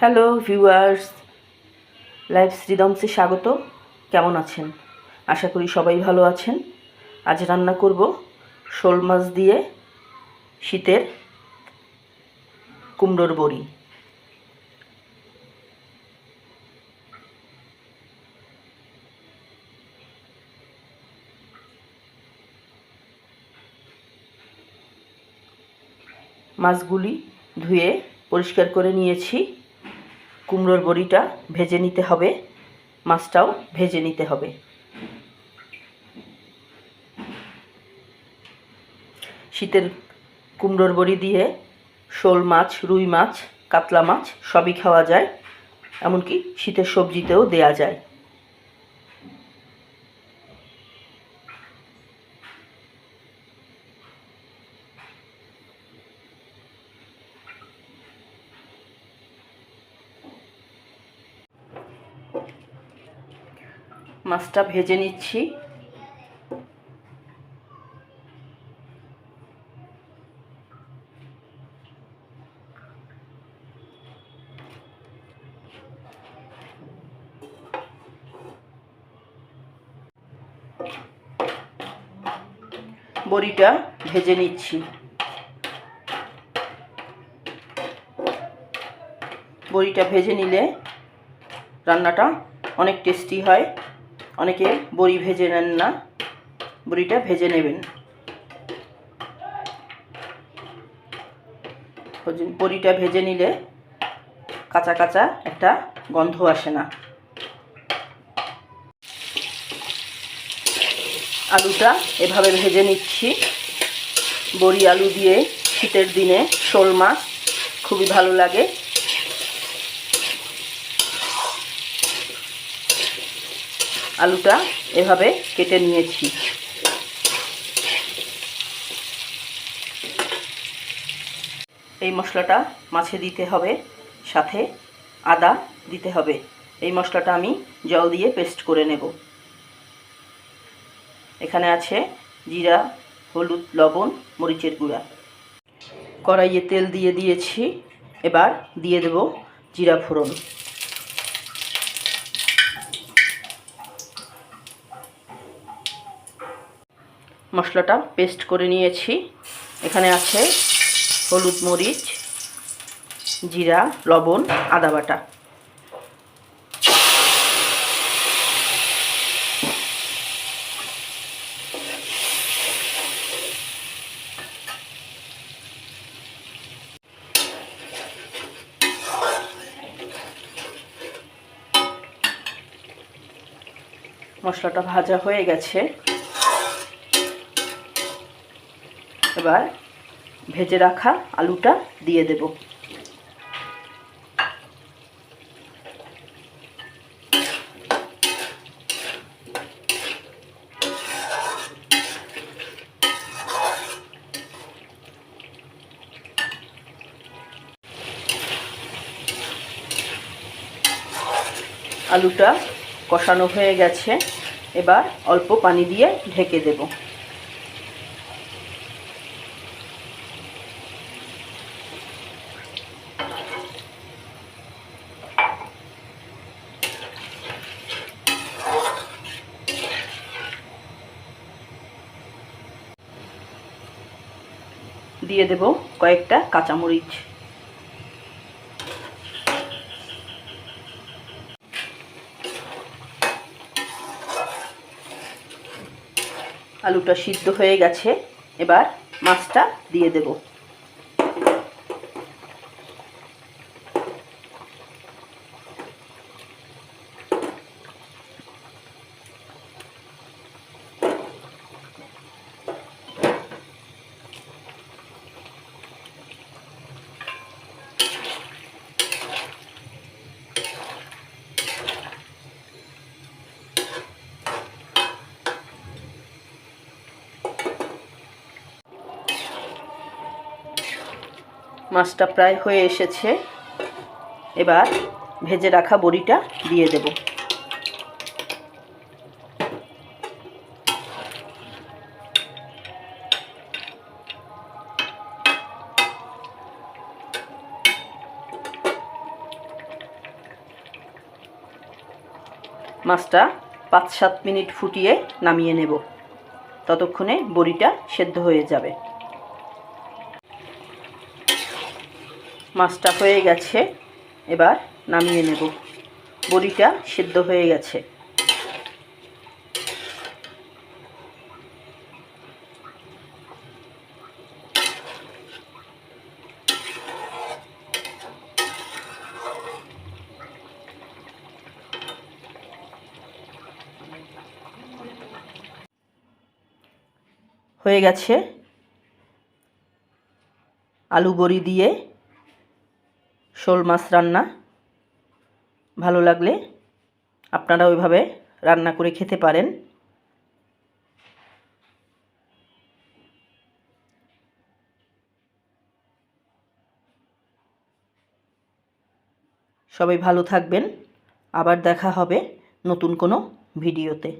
Hello viewers live শ্রীদমসে স্বাগত কেমন আছেন? আশা করি সবাই ভালো আছেন। আজ রান্না করব শোল মাছ দিয়ে শীতের কুমড়োর বড়ি। মাছগুলি ধুয়ে পরিষ্কার করে নিয়েছি। কুমড়োর বড়িটা ভেজে নিতে হবে, মাছটাও ভেজে নিতে হবে। শীতের কুমড়োর বড়ি দিয়ে শোল মাছ, রুই মাছ, কাতলা মাছ সবই খাওয়া যায়, এমনকি শীতের সবজিতেও দেয়া যায়। মাছটা ভেজে নিচ্ছি। বড়িটা ভেজে নিচ্ছি। বড়িটা ভেজে নিলে রান্নাটা অনেক টেস্টি হয়। অনেকে বড়ি ভেজে নেন না। বড়িটা ভেজে নেবেন। বড়িটা ভেজে নিলে কাঁচা কাঁচা একটা গন্ধ আসে না। আলুটা এভাবে ভেজে নিচ্ছি। বড়ি আলু দিয়ে শীতের দিনে শোল মাছ খুবই ভালো লাগে। আলুটা এভাবে কেটে নিয়েছি। এই মশলাটা মাছে দিতে হবে, সাথে আদা দিতে হবে। এই মশলাটা আমি জল দিয়ে পেস্ট করে নেব। এখানে আছে জিরা, হলুদ, লবণ, মরিচের গুঁড়া। কড়াইয়ে তেল দিয়ে দিয়েছি। এবার দিয়ে দেব জিরা ফোড়ন। মশলাটা পেস্ট করে নিয়েছি। এখানে আছে হলুদ মরিচ, জিরা, লবণ, আদা বাটা। মশলাটা ভাজা হয়ে গেছে। এবার ভেজে রাখা আলুটা দিয়ে দেব। আলুটা কষানো হয়ে গেছে। এবার অল্প পানি দিয়ে ঢেকে দেবো। দিয়ে দেব কয়েকটা কাঁচামরিচ। আলুটা সিদ্ধ হয়ে গেছে এবার মাছটা দিয়ে দেব। মাছটা প্রায় হয়ে এসেছে। এবার ভেজে রাখা বড়িটা দিয়ে দেব। মাছটা পাঁচ সাত মিনিট ফুটিয়ে নামিয়ে নেব। ততক্ষণে বড়িটা সেদ্ধ হয়ে যাবে। মাছটা হয়ে গেছে। এবার নামিয়ে নেব। বড়িটা সেদ্ধ হয়ে গেছে। হয়ে গেছে। আলু বড়ি দিয়ে শোল মাছ রান্না ভালো লাগলে আপনারা ওইভাবে রান্না করে খেতে পারেন। সবাই ভালো থাকবেন। আবার দেখা হবে নতুন কোনো ভিডিওতে।